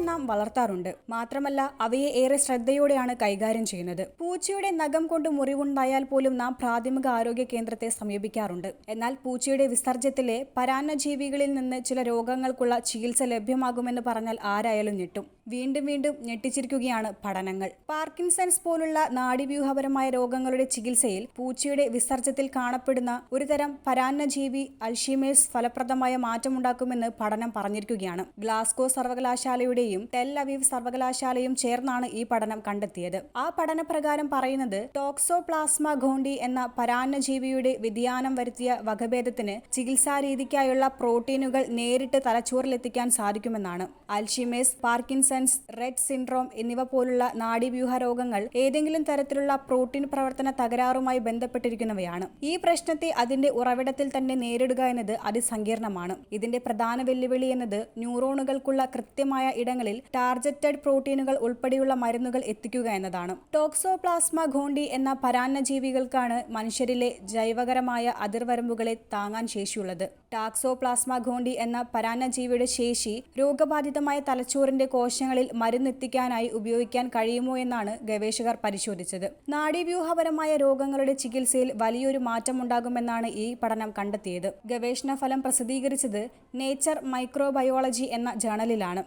ശ്രദ്ധിക്കാറുണ്ട് മാത്രമല്ല അവയെ ഏറെ ശ്രദ്ധയോടെയാണ് കൈകാര്യം ചെയ്യുന്നത്. പൂച്ചയുടെ നഖം കൊണ്ട് മുറിവുണ്ടായാൽ പോലും നാം പ്രാഥമിക ആരോഗ്യ കേന്ദ്രത്തെ സമീപിക്കാറുണ്ട്. എന്നാൽ പൂച്ചയുടെ വിസർജ്യത്തിലെ പരാന്നജീവികളിൽ നിന്ന് ചില രോഗങ്ങൾക്കുള്ള ചികിത്സ ലഭ്യമാകുമെന്ന് പറഞ്ഞാൽ ആരായാലും ഞെട്ടും. വീണ്ടും വീണ്ടും ഞെട്ടിച്ചിരിക്കുകയാണ് പഠനങ്ങൾ. പാർക്കിൻസൺസ് പോലുള്ള നാഡീവ്യൂഹപരമായ രോഗങ്ങളുടെ ചികിത്സയിൽ പൂച്ചയുടെ വിസർജ്യത്തിൽ കാണപ്പെടുന്ന ഒരുതരം പരാന്നജീവി അൽഷിമേഴ്സ് ഫലപ്രദമായ മാറ്റമുണ്ടാക്കുമെന്ന് പഠനം പറഞ്ഞിരിക്കുകയാണ്. ഗ്ലാസ്കോ സർവകലാശാലയുടെയും ടെൽ അവീവ് സർവകലാശാലയും ചേർന്നാണ് ഈ പഠനം കണ്ടെത്തിയത്. ആ പഠനപ്രകാരം പറയുന്നത് ടോക്സോപ്ലാസ്മ ഗോണ്ടി എന്ന പരാന്നജീവിയുടെ വ്യതിയാനം വരുത്തിയ വകഭേദത്തിന് ചികിത്സാരീതിക്കായുള്ള പ്രോട്ടീനുകൾ നേരിട്ട് തലച്ചോറിലെത്തിക്കാൻ സാധിക്കുമെന്നാണ്. അൽഷിമേസ് പാർക്കിൻസൺസ് റെഡ് സിൻഡ്രോം എന്നിവ പോലുള്ള നാഡീവ്യൂഹ രോഗങ്ങൾ ഏതെങ്കിലും തരത്തിലുള്ള പ്രോട്ടീൻ പ്രവർത്തന തകരാറുമായി ബന്ധപ്പെട്ടിരിക്കുന്നവയാണ്. ഈ പ്രശ്നത്തെ അതിന്റെ ഉറവിടത്തിൽ തന്നെ നേരിടുക എന്നത് അതിസങ്കീർണമാണ്. ഇതിന്റെ പ്രധാന വെല്ലുവിളി എന്നത് ന്യൂറോണുകൾക്കുള്ള കൃത്യമായ ഇടങ്ങളിൽ ടാർജറ്റഡ് പ്രോട്ടീനുകൾ ഉൾപ്പെടെയുള്ള മരുന്നുകൾ എത്തിക്കുക എന്നതാണ്. ടോക്സോപ്ലാസ്മ ഘോണ്ടി എന്ന പരാന്നജീവികൾക്കാണ് മനുഷ്യരിലെ ജൈവകരമായ അതിർവരമ്പുകളെ താങ്ങാൻ ശേഷിയുള്ളത്. ടാക്സോപ്ലാസ്മ ഘോണ്ടി എന്ന പരാന്നജീവിയുടെ ശേഷി രോഗബാധിതമായ തലച്ചോറിന്റെ കോശങ്ങളിൽ മരുന്നെത്തിക്കാനായി ഉപയോഗിക്കാൻ കഴിയുമോ എന്നാണ് ഗവേഷകർ പരിശോധിച്ചത്. നാഡീവ്യൂഹപരമായ രോഗങ്ങളുടെ ചികിത്സയിൽ വലിയൊരു മാറ്റമുണ്ടാകുമെന്നാണ് ഈ പഠനം കണ്ടെത്തിയത്. ഗവേഷണ ഫലം പ്രസിദ്ധീകരിച്ചത് നേച്ചർ മൈക്രോബയോളജി എന്ന ജേണലിലാണ്.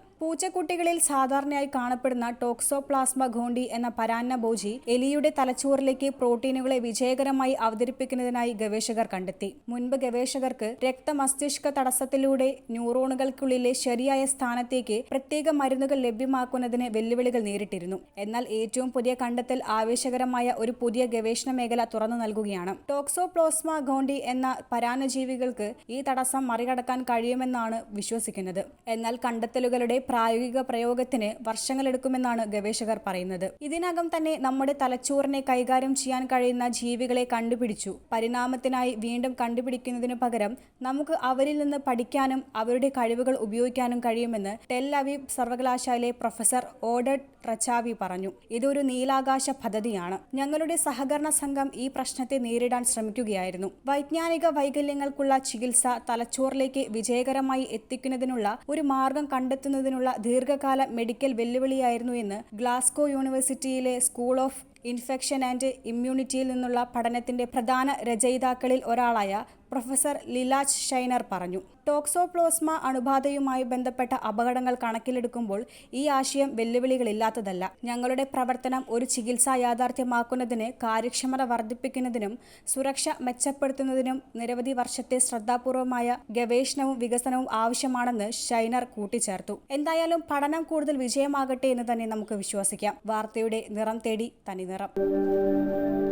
പൂച്ചക്കുട്ടികളിൽ സാധാരണയായി കാണപ്പെടുന്ന ടോക്സോപ്ലാസ്മ ഗോണ്ടി എന്ന പരാന്ന ബോജി എലിയുടെ തലച്ചോറിലേക്ക് പ്രോട്ടീനുകളെ വിജയകരമായി അവതരിപ്പിക്കുന്നതിനായി ഗവേഷകർ കണ്ടെത്തി. മുൻപ് ഗവേഷകർക്ക് രക്തമസ്തിഷ്ക തടസ്സത്തിലൂടെ ന്യൂറോണുകൾക്കുള്ളിലെ ശരിയായ സ്ഥാനത്തേക്ക് പ്രത്യേക മരുന്നുകൾ ലഭ്യമാക്കുന്നതിന് വെല്ലുവിളികൾ നേരിട്ടിരുന്നു. എന്നാൽ ഏറ്റവും പുതിയ കണ്ടെത്തൽ ആവേശകരമായ ഒരു പുതിയ ഗവേഷണ മേഖല തുറന്നു നൽകുകയാണ്. ടോക്സോപ്ലോസ്മ ഗോണ്ടി എന്ന പരാന്നജീവികൾക്ക് ഈ തടസ്സം മറികടക്കാൻ കഴിയുമെന്നാണ് വിശ്വസിക്കുന്നത്. എന്നാൽ കണ്ടെത്തലുകളുടെ പ്രായോഗിക പ്രയോഗത്തിന് വർഷങ്ങളെടുക്കുമെന്നാണ് ഗവേഷകർ പറയുന്നത്. ഇതിനകം തന്നെ നമ്മുടെ തലച്ചോറിനെ കൈകാര്യം ചെയ്യാൻ കഴിയുന്ന ജീവികളെ കണ്ടുപിടിച്ചു. പരിണാമത്തിനായി വീണ്ടും കണ്ടുപിടിക്കുന്നതിനു പകരം നമുക്ക് അവരിൽ നിന്ന് പഠിക്കാനും അവരുടെ കഴിവുകൾ ഉപയോഗിക്കാനും കഴിയുമെന്ന് ടെൽ അവീബ് സർവകലാശാലയിലെ പ്രൊഫസർ ഓഡഡ് റച്ചാവി പറഞ്ഞു. ഇതൊരു നീലാകാശ പദ്ധതിയാണ്. ഞങ്ങളുടെ സഹകരണ സംഘം ഈ പ്രശ്നത്തെ നേരിടാൻ ശ്രമിക്കുകയായിരുന്നു. വൈജ്ഞാനിക വൈകല്യങ്ങൾക്കുള്ള ചികിത്സ തലച്ചോറിലേക്ക് വിജയകരമായി എത്തിക്കുന്നതിനുള്ള ഒരു മാർഗം കണ്ടെത്തുന്നതിനുള്ള ദീർഘകാല മെഡിക്കൽ വെല്ലുവിളിയായിരുന്നു എന്ന് ഗ്ലാസ്കോ യൂണിവേഴ്സിറ്റിയിലെ സ്കൂൾ ഓഫ് ഇൻഫെക്ഷൻ ആൻഡ് ഇമ്മ്യൂണിറ്റിയിൽ നിന്നുള്ള പഠനത്തിന്റെ പ്രധാന രചയിതാക്കളിൽ ഒരാളായ പ്രൊഫസർ ലിലാജ് ഷൈനർ പറഞ്ഞു. ടോക്സോപ്ലോസ്മ അണുബാധയുമായി ബന്ധപ്പെട്ട അപകടങ്ങൾ കണക്കിലെടുക്കുമ്പോൾ ഈ ആശയം വെല്ലുവിളികളില്ലാത്തതല്ല. ഞങ്ങളുടെ പ്രവർത്തനം ഒരു ചികിത്സാ യാഥാർത്ഥ്യമാക്കുന്നതിന് കാര്യക്ഷമത വർദ്ധിപ്പിക്കുന്നതിനും സുരക്ഷ മെച്ചപ്പെടുത്തുന്നതിനും നിരവധി വർഷത്തെ ശ്രദ്ധാപൂർവമായ ഗവേഷണവും വികസനവും ആവശ്യമാണെന്ന് ഷൈനർ കൂട്ടിച്ചേർത്തു. എന്തായാലും പഠനം കൂടുതൽ വിജയമാകട്ടെ എന്ന് തന്നെ നമുക്ക് വിശ്വസിക്കാം. വാർത്തയുടെ നിറം തേടി തനിനിറം